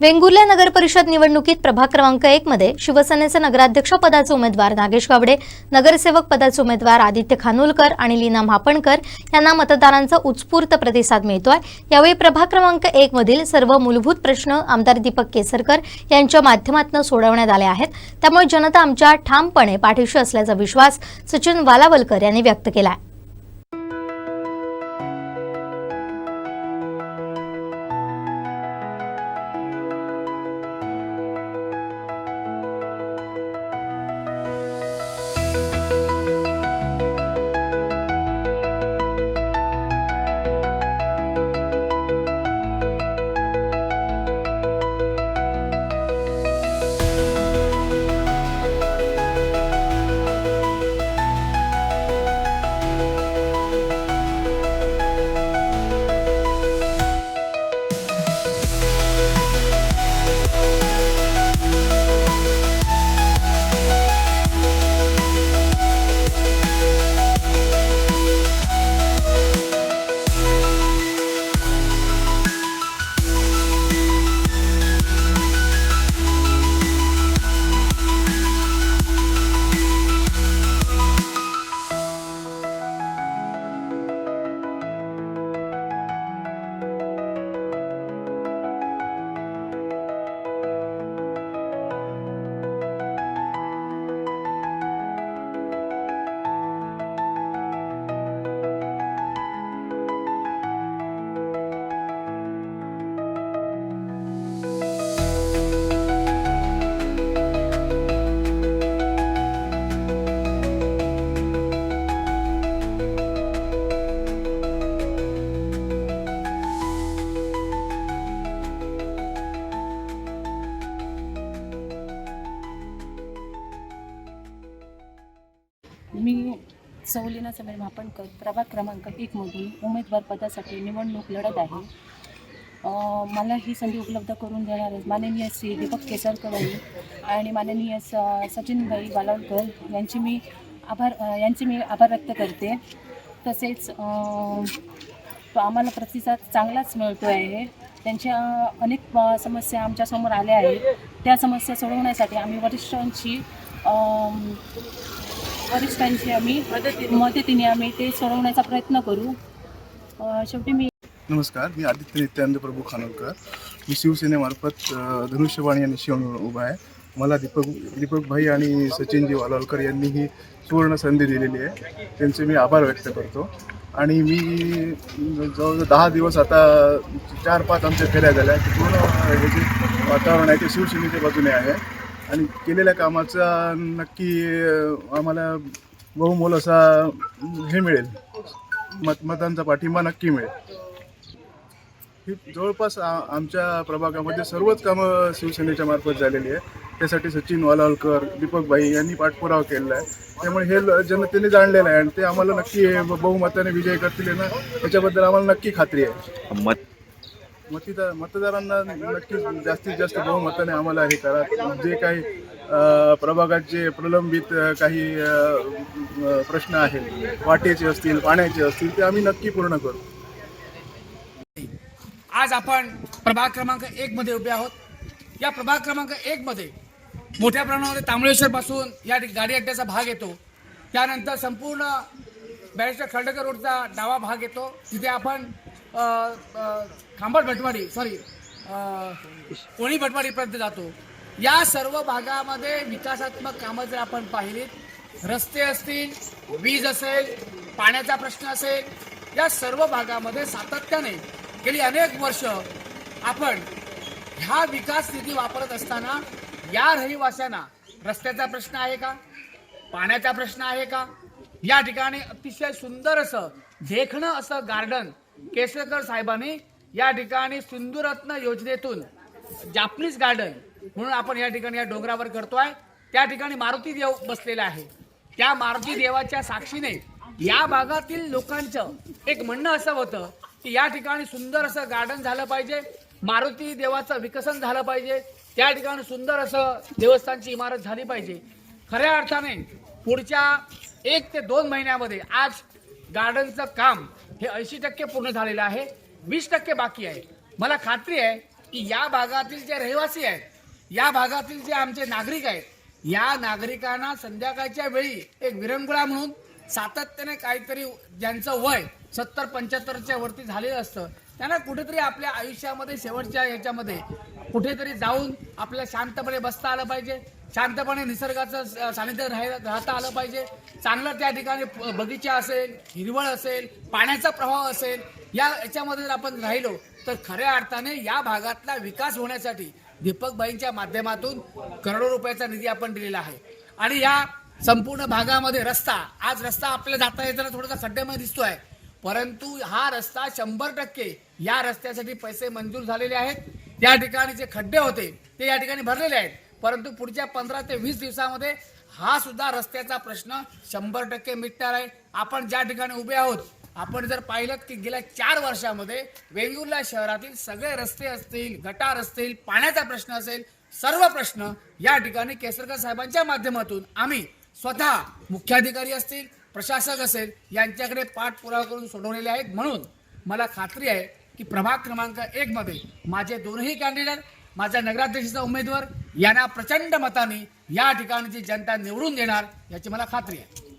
वेंगुर्ल्या नगर परिषद निवडणुकीत प्रभाग क्रमांक एक मध्ये शिवसेनेचे नगराध्यक्ष पदाचे उमेदवार नागेश गावडे नगरसेवक पदाचे उमेदवार आदित्य खानोलकर आणि लीना म्हापणकर यांना मतदारांचा उत्स्फूर्त प्रतिसाद मिळतोय. यावेळी प्रभाग क्रमांक एक मधील सर्व मूलभूत प्रश्न आमदार दीपक केसरकर यांच्या माध्यमातून सोडवण्यात आले आहेत. त्यामुळे जनता आमच्या ठामपणे पाठीशी असल्याचा विश्वास सचिन वालावलकर यांनी व्यक्त केला आहे मी सवलीना समीर मापणकर प्रभाग क्रमांक एकमधून उमेदवार पदासाठी निवडणूक लढत आहे. मला ही संधी उपलब्ध करून देणार माननीय श्री दीपक केसरकर आणि माननीय स सचिनभाई बालावलकर यांची मी आभार यांचे मी आभार व्यक्त करते. तसेच आम्हाला प्रतिसाद चांगलाच मिळतो आहे. त्यांच्या अनेक समस्या आमच्यासमोर आल्या आहेत. त्या समस्या सोडवण्यासाठी आम्ही वरिष्ठांची अम, वरिष्ठांची आम्ही मदतीने आम्ही ते सोडवण्याचा प्रयत्न करू. शेवटी मी नमस्कार मी आदित्य नित्यानंद प्रभू खानोलकर. मी शिवसेनेमार्फत अ, धनुष्यबाणी आणि शिवण उभा आहे. मला दीपक दीपक भाई आणि सचिनजी वालोलकर यांनी ही सुवर्ण संधी दिलेली आहे. त्यांचे मी आभार व्यक्त करतो. आणि मी जवळजवळ दहा दिवस आता चार पाच आमच्या फेऱ्या झाल्या. पूर्ण हे जे वातावरण आहे ते शिवसेनेच्या बाजूने आहे. आणि केलेल्या कामाचा नक्की आम्हाला बहुमोल असा हे मिळेल. मत मतांचा पाठिंबा नक्की मिळेल. ही जवळपास आ- आमच्या प्रभागामध्ये सर्वच कामं शिवसेनेच्या मार्फत झालेली आहे त्यासाठी सचिन वालावलकर दीपक भाई यांनी पाठपुरावा केलेला आहे. त्यामुळे हे जनतेने जाणलेलं आहे आणि ते आम्हाला नक्की बहुमताने विजय करतील ना याच्याबद्दल आम्हाला नक्की खात्री आहे. मत मतदार मतदारांना नक्कीच जास्तीत जास्त बहुमताने आम्हाला हे करा. जे काही प्रभागात जे प्रलंबित काही प्रश्न आहेत वाटेचे असतील पाण्याचे असतील ते आम्ही नक्की पूर्ण करू. आज आपण प्रभाग क्रमांक एक मध्ये उभे आहोत. या प्रभाग क्रमांक एक मध्ये मोठ्या प्रमाणामध्ये तांबळेश्वर पासून या गाडी अड्ड्याचा भाग येतो. त्यानंतर संपूर्ण बॅरिस्टर खंडकर रोडचा डावा भाग येतो. तिथे आपण खांबट भटवाडी सॉरी कोणी भटवाडीपर्यंत जातो. या सर्व भागामध्ये विकासात्मक कामं जर आपण पाहिलीत रस्ते असतील वीज असेल पाण्याचा प्रश्न असेल या सर्व भागामध्ये सातत्याने गेली अनेक वर्ष आपण ह्या विकास निधी वापरत असताना या रहिवाशांना रस्त्याचा प्रश्न आहे का? पाण्याचा प्रश्न आहे का? या ठिकाणी अतिशय सुंदर असं देखणं असं गार्डन केसरकर साहेबांनी या ठिकाणी सिंधुरत्न योजनेतून जापनीज गार्डन म्हणून आपण या ठिकाणी या डोंगरावर करतोय. त्या ठिकाणी मारुती देव बसलेला आहे. त्या मारुती देवाच्या साक्षीने या भागातील लोकांचं एक म्हणणं असं होतं की या ठिकाणी सुंदर असं गार्डन झालं पाहिजे. मारुती देवाचं विकसन झालं पाहिजे. त्या ठिकाणी सुंदर असं देवस्थानची इमारत झाली पाहिजे. खऱ्या अर्थाने पुढच्या एक ते दोन महिन्यामध्ये आज गार्डनचं काम हे ऐंशी टक्के पूर्ण झालेलं आहे. वीस टक्के बाकी आहे. मला खात्री आहे की या भागातील जे रहिवासी आहेत या भागातील जे आमचे नागरिक आहेत या नागरिकांना संध्याकाळच्या वेळी एक विरंगुळा म्हणून सातत्याने काहीतरी ज्यांचं वय सत्तर पंच्याहत्तरच्या वरती झालेलं असतं त्यांना कुठेतरी आपल्या आयुष्यामध्ये शेवटच्या ह्याच्यामध्ये कुठेतरी जाऊन आपल्या शांतपणे बसता आलं पाहिजे. शांतपणे निसर्गाचं स- सानिध्य राहायला राहता आलं पाहिजे. चांगलं त्या ठिकाणी बगीचा असेल हिरवळ असेल पाण्याचा प्रवाह असेल या याच्यामध्ये जर आपण राहिलो तर खऱ्या अर्थाने या भागातला विकास होण्यासाठी दीपकबाईंच्या माध्यमातून करोडो रुपयाचा निधी आपण दिलेला आहे. आणि या संपूर्ण भागामध्ये रस्ता आज रस्ता आपल्याला जाता येताना थोडासा खड्ड्यामध्ये दिसतो आहे परंतु हा रस्ता शंभर टक्के या रस्त्यासाठी पैसे मंजूर झालेले आहेत. या ठिकाणी जे खड्डे होते ते या ठिकाणी भरलेले आहेत. परंतु पुढच्या पंधरा ते वीस दिवसामध्ये हा सुद्धा रस्त्याचा प्रश्न शंभर टक्के मिटणार आहे. आपण ज्या ठिकाणी उभे आहोत आपण जर पाहिलं की गेल्या चार वर्षामध्ये वेंगुर्ला शहरातील सगळे रस्ते असतील गटार असतील पाण्याचा प्रश्न असेल सर्व प्रश्न या ठिकाणी केसरकर साहेबांच्या माध्यमातून आम्ही स्वतः मुख्याधिकारी असतील प्रशासक असेल यांच्याकडे पाठपुरावा करून सोडवलेले आहेत. म्हणून मला खात्री आहे की प्रभाग क्रमांक एकमध्ये माझे दोनही कॅन्डिडेट माझा नगराध्यक्षाचा उमेदवार यांना प्रचंड मताने या ठिकाणची जनता निवडून देणार याची मला खात्री आहे.